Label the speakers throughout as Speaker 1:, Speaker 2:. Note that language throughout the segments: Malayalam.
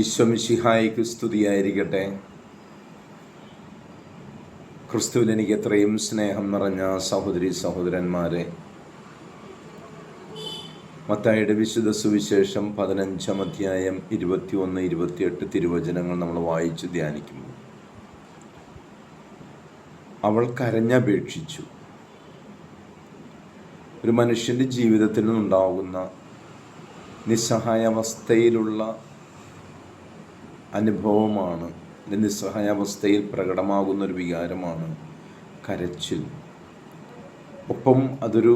Speaker 1: ഈശ്വമിഷിഹായിക്ക് സ്തുതിയായിരിക്കട്ടെ. ക്രിസ്തുവിൽ എനിക്ക് എത്രയും സ്നേഹം നിറഞ്ഞ സഹോദരി സഹോദരന്മാരെ മത്തായുടെ വിശുദ്ധ സുവിശേഷം പതിനഞ്ചാം അധ്യായം ഇരുപത്തിയൊന്ന് ഇരുപത്തിയെട്ട് തിരുവചനങ്ങൾ നമ്മൾ വായിച്ച് ധ്യാനിക്കുന്നു. അവൾ കരഞ്ഞപേക്ഷിച്ചു. ഒരു മനുഷ്യന്റെ ജീവിതത്തിൽ നിന്നുണ്ടാകുന്ന നിസ്സഹായാവസ്ഥയിലുള്ള അനുഭവമാണ്. നിസ്സഹായാവസ്ഥയിൽ പ്രകടമാകുന്ന ഒരു വികാരമാണ് കരച്ചിൽ. ഒപ്പം അതൊരു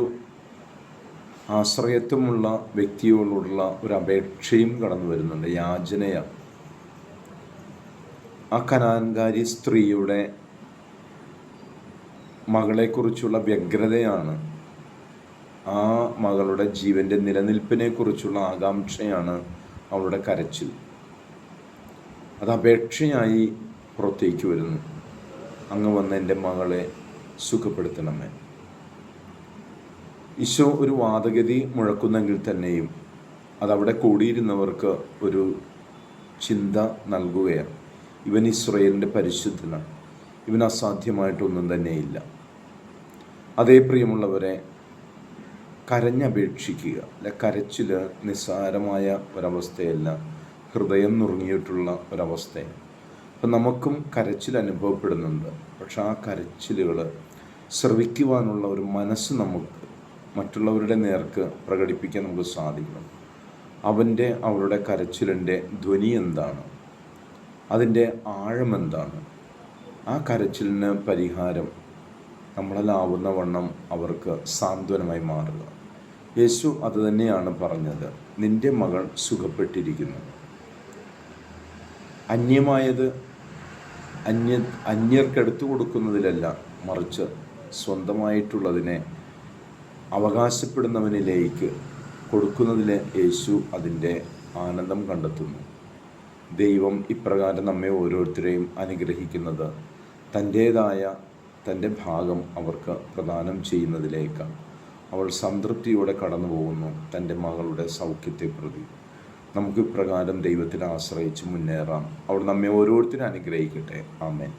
Speaker 1: ആശ്രയത്വമുള്ള വ്യക്തിയോടുള്ള ഒരു അപേക്ഷയും കടന്നു വരുന്നുണ്ട്. യാചനയാണ് ആ കനാൻകാരി സ്ത്രീയുടെ മകളെക്കുറിച്ചുള്ള വ്യഗ്രതയാണ്. ആ മകളുടെ ജീവന്റെ നിലനിൽപ്പിനെക്കുറിച്ചുള്ള ആകാംക്ഷയാണ് അവളുടെ കരച്ചിൽ. അത് അപേക്ഷയായി പുറത്തേക്ക് വരുന്നു. അങ്ങ് വന്ന് എന്റെ മകളെ സുഖപ്പെടുത്തണമേ. ഈശോ ഒരു വാദഗതി മുഴക്കുന്നെങ്കിൽ തന്നെയും അതവിടെ കൂടിയിരുന്നവർക്ക് ഒരു ചിന്ത നൽകുകയാണ്. ഇവൻ ഇസ്രയേലിന്റെ പരിശുദ്ധനാണ്. ഇവൻ അസാധ്യമായിട്ടൊന്നും തന്നെയില്ല. അതേ പ്രിയമുള്ളവരെ കരഞ്ഞപേക്ഷിക്കുക അല്ലെ കരച്ചിൽ നിസ്സാരമായ ഒരവസ്ഥയല്ല. ഹൃദയം നുറുങ്ങിയിട്ടുള്ള ഒരവസ്ഥയാണ്. അപ്പം നമുക്കും കരച്ചിൽ അനുഭവപ്പെടുന്നുണ്ട്. പക്ഷെ ആ കരച്ചിലുകൾ ശ്രവിക്കുവാനുള്ള ഒരു മനസ്സ് നമുക്ക് മറ്റുള്ളവരുടെ നേർക്ക് പ്രകടിപ്പിക്കാൻ നമുക്ക് സാധിക്കണം അവന്റെ അവരുടെ കരച്ചിലിന്റെ ധ്വനി എന്താണ്? അതിന്റെ ആഴം എന്താണ്? ആ കരച്ചിലിന് പരിഹാരം നമ്മളാവുന്ന വണ്ണം അവർക്ക് സാന്ത്വനമായി മാറുക. യേശു അത് തന്നെയാണ് പറഞ്ഞത്. നിന്റെ മകൾ സുഖപ്പെട്ടിരിക്കുന്നു. അന്യമായത് അന്യ അന്യർക്കെടുത്തു കൊടുക്കുന്നതിലല്ല മറിച്ച് സ്വന്തമായിട്ടുള്ളതിനെ അവകാശപ്പെടുന്നവനിലേക്ക് കൊടുക്കുന്നതിൽ യേശു അതിന്റെ ആനന്ദം കണ്ടെത്തുന്നു. ദൈവം ഇപ്രകാരം നമ്മെ ഓരോരുത്തരെയും അനുഗ്രഹിക്കുന്നത് തന്റേതായ തന്റെ ഭാഗം അവർക്ക് പ്രദാനം ചെയ്യുന്നതിലേക്കാണ് അവൾ സംതൃപ്തിയോടെ കടന്നു പോകുന്നു തന്റെ മകളുടെ സൗഖ്യത്തെ പ്രതി നമുക്ക് ഇപ്രകാരം ദൈവത്തിനെ ആശ്രയിച്ച് മുന്നേറാം. അവിടെ നമ്മെ ഓരോരുത്തരും അനുഗ്രഹിക്കട്ടെ. ആമേൻ.